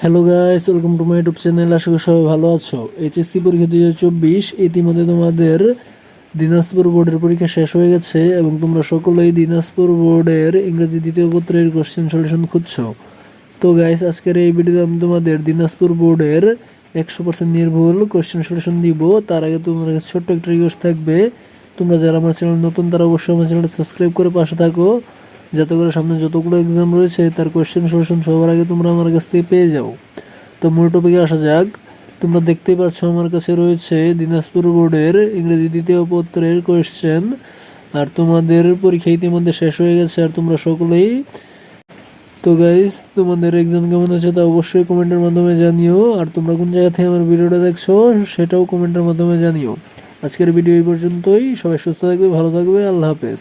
Hello guys welcome to my YouTube channel আশা করি সবাই ভালো আছো। এইচএসসি পরীক্ষা হাজার চব্বিশ, ইতিমধ্যে তোমাদের দিনাজপুর বোর্ডের পরীক্ষা শেষ হয়ে গেছে এবং তোমরা সকলেই দিনাজপুর বোর্ডের ইংরেজি দ্বিতীয় পত্রের কোশ্চেন সলিউশন খুঁজছো। তো গাইস আজকের এই ভিডিওতে আমি তোমাদের দিনাজপুর বোর্ডের একশো পার্সেন্ট নির্ভুল কোশ্চেন সলিউশন দিব। তার আগে তোমার কাছে ছোট্ট একটা রিকোয়েস্ট থাকবে। তোমরা যারা আমার চ্যানেল নতুন, তারা অবশ্যই আমার চ্যানেলটা সাবস্ক্রাইব করে পাশে থাকো। যাতে করে সামনে যতগুলো এক্সাম রয়েছে, তার কোশ্চেন সলিউশন সবার আগে তোমরা আমার কাছ থেকে পেয়ে যাও। তো মূল টপিকে আসা যাক। তোমরা দেখতেই পাচ্ছ আমার কাছে রয়েছে দিনাজপুর বোর্ডের ইংরেজি দ্বিতীয় পত্রের কোয়েশ্চেন আর তোমাদের পরীক্ষা ইতিমধ্যে শেষ হয়ে গেছে আর তোমরা সকলেই। তো গাইজ তোমাদের এক্সাম কেমন হচ্ছে তা অবশ্যই কমেন্টের মাধ্যমে জানিও। আর তোমরা কোন জায়গা থেকে আমার ভিডিওটা দেখছ, সেটাও কমেন্টের মাধ্যমে জানিও। আজকের ভিডিও এই পর্যন্তই। সবাই সুস্থ থাকবে, ভালো থাকবে। আল্লাহ হাফেজ।